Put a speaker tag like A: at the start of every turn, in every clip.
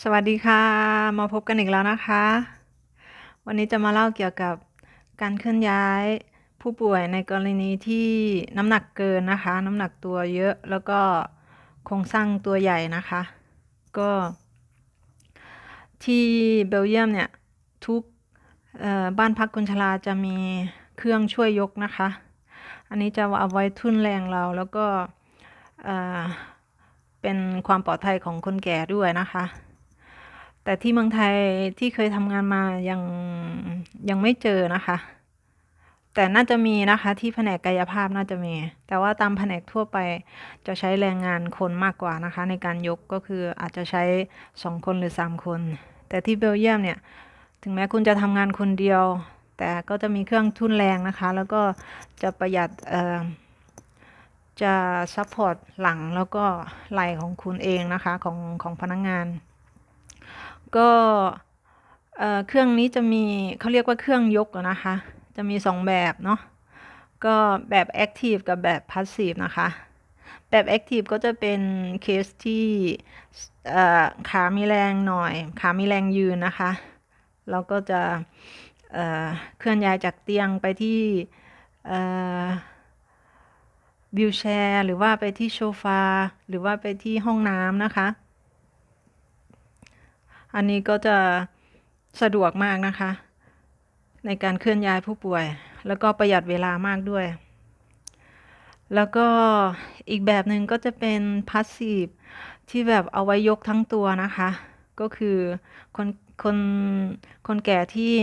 A: สวัสดีค่ะ มาพบกันอีกแล้วนะคะ วันนี้จะมาเล่าเกี่ยวกับการเคลื่อนย้ายผู้ป่วยในกรณีที่น้ำหนักเกินนะคะ น้ำหนักตัวเยอะแล้วก็โครงสร้างตัวใหญ่นะคะ ก็ ที่เบลเยียมเนี่ย ทุกบ้านพักคนชราจะมีเครื่องช่วยยกนะคะ อันนี้จะเอาไว้ทุ่นแรงเราแล้วก็เป็นความปลอดภัยของคนแก่ด้วยนะคะ แต่ที่เมืองไทยที่เคยทำงานมายังยังไม่เจอนะคะ แต่น่าจะมีนะคะที่แผนกกายภาพน่าจะมี แต่ว่าตามแผนกทั่วไปจะใช้แรงงานคนมากกว่านะคะ ในการยกก็คืออาจจะใช้สองคนหรือสามคน แต่ที่เบลเยียมเนี่ย ถึงแม้คุณจะทำงานคนเดียว แต่ก็จะมีเครื่องทุ่นแรงนะคะ แล้วก็จะประหยัดจะซัพพอร์ตหลังแล้วก็ไหลของคุณเองนะคะของของพนักงงาน ก็เครื่องนี้จะมีเขาเรียกว่าเครื่องยกนะคะ จะมีสองแบบเนาะก็แบบ Active กับแบบ Passive นะคะ แบบ Active ก็จะเป็นเคสที่ขามีแรงหน่อย ขามีแรงยืนนะคะ เราก็จะเคลื่อนย้ายจากเตียงไปที่วิวแชร์หรือว่าไปที่โซฟาหรือว่าไปที่ห้องน้ำนะคะ อันนี้ก็จะสะดวกมากนะคะ ในการเคลื่อนย้ายผู้ป่วย แล้วก็ประหยัดเวลามากด้วย แล้วก็อีกแบบหนึ่งก็จะเป็นพาสซีฟที่แบบเอาไว้ยกทั้งตัวนะคะ ก็คือคนคนคนแก่ที่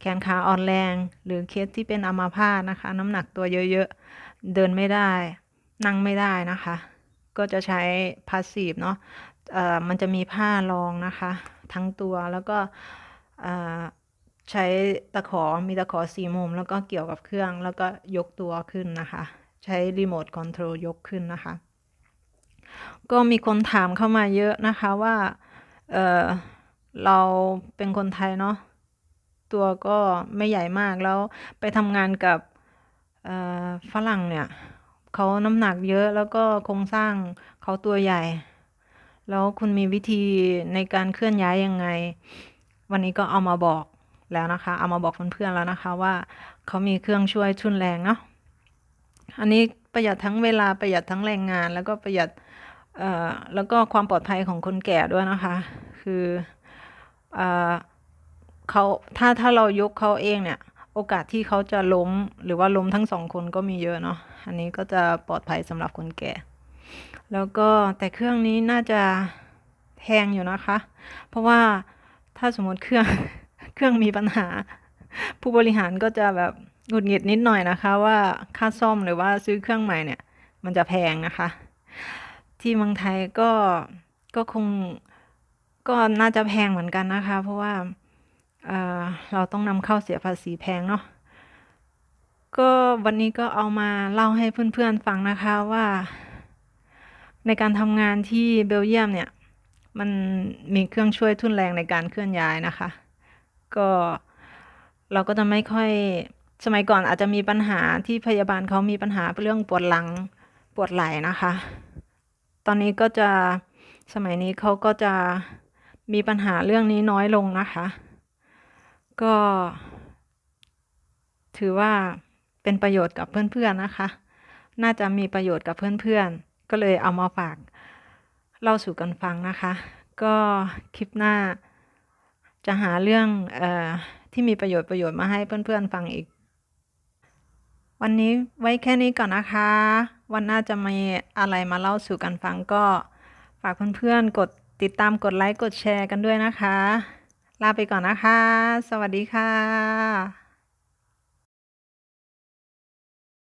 A: แขนขาอ่อนแรง หรือเคสที่เป็นอัมาพาตนะคะ น้ำหนักตัวเยอะๆ เดินไม่ได้ นั่งไม่ได้นะคะ ก็จะใช้พาสซีฟเนาะะมันจะมีผ้ารองนะคะ ทั้งตัวแล้วก็ใช้ตะขอมีตะขอสี่มุม แล้วก็เกี่ยวกับเครื่องแล้วก็ยกตัวขึ้นนะคะ ใช้รีโมทคอนโทรลยกขึ้นนะคะ ก็มีคนถามเข้ามาเยอะนะคะว่าเเราเป็นคนไทยเนาะตัวก็ไม่ใหญ่มากแล้วไปทำงานกับฝรั่งเนี่ยเขาน้ำหนักเยอะแล้วก็โครงสร้างเขาตัวใหญ่ แล้วคุณมีวิธีในการเคลื่อนย้ายยังไง วันนี้ก็เอามาบอกแล้วนะคะ เอามาบอกเพื่อนๆแล้วนะคะว่าเขามีเครื่องช่วยทุนแรงเนาะอันนี้ประหยัดทั้งเวลาประหยัดทั้งแรงงาน แล้วก็ประหยัดเอ่อแล้วก็ความปลอดภัยของคนแก่ด้วยนะคะ คือเอ่อเขาถ้าถ้าเรายกเขาเองเนี่ย โอกาสที่เขาจะล้มหรือว่าล้มทั้งสองคนก็มีเยอะเนาะอันนี้ก็จะปลอดภัยสำหรับคนแก่ แล้วก็แต่เครื่องนี้น่าจะแพงอยู่นะคะ เพราะว่าถ้าสมมติเครื่องเครื่องมีปัญหา ผู้บริหารก็จะแบบหงุดหงิดนิดหน่อยนะคะ ว่าค่าซ่อมหรือว่าซื้อเครื่องใหม่เนี่ย มันจะแพงนะคะ ที่เมืองไทยก็ก็คงก็น่าจะแพงเหมือนกันนะคะ เพราะว่าเเราต้องนำเข้าเสียภาษีแพงเนาะก็วันนี้ก็เอามาเล่าให้เพื่อนๆฟังนะคะว่า ในการทำงานที่เบลเยียมเนี่ย มันมีเครื่องช่วยทุนแรงในการเคลื่อนย้ายนะคะ ก็เราก็จะไม่ค่อยสมัยก่อนอาจจะมีปัญหาที่พยาบาลเขามีปัญหาเรื่องปวดหลังปวดไหล่นะคะ ตอนนี้ก็จะสมัยนี้เขาก็จะมีปัญหาเรื่องนี้น้อยลงนะคะ ก็ ถือว่าเป็นประโยชน์กับเพื่อนๆนะคะ น่าจะมีประโยชน์กับเพื่อนๆ ก็เลยเอามาฝากเล่าสู่กันฟังนะคะ ก็คลิปหน้าจะหาเรื่องออที่มีประโยชน์ประโยชน์มาให้เพื่อนๆฟังอีก วันนี้ไว้แค่นี้ก่อนนะคะ วันหน้าจะมีอะไรมาเล่าสู่กันฟังก็ฝากเพื่อนๆกดติดตามกดไลค์กดแชร์กันด้วยนะคะ ลาไปก่อนนะคะ สวัสดีค่ะ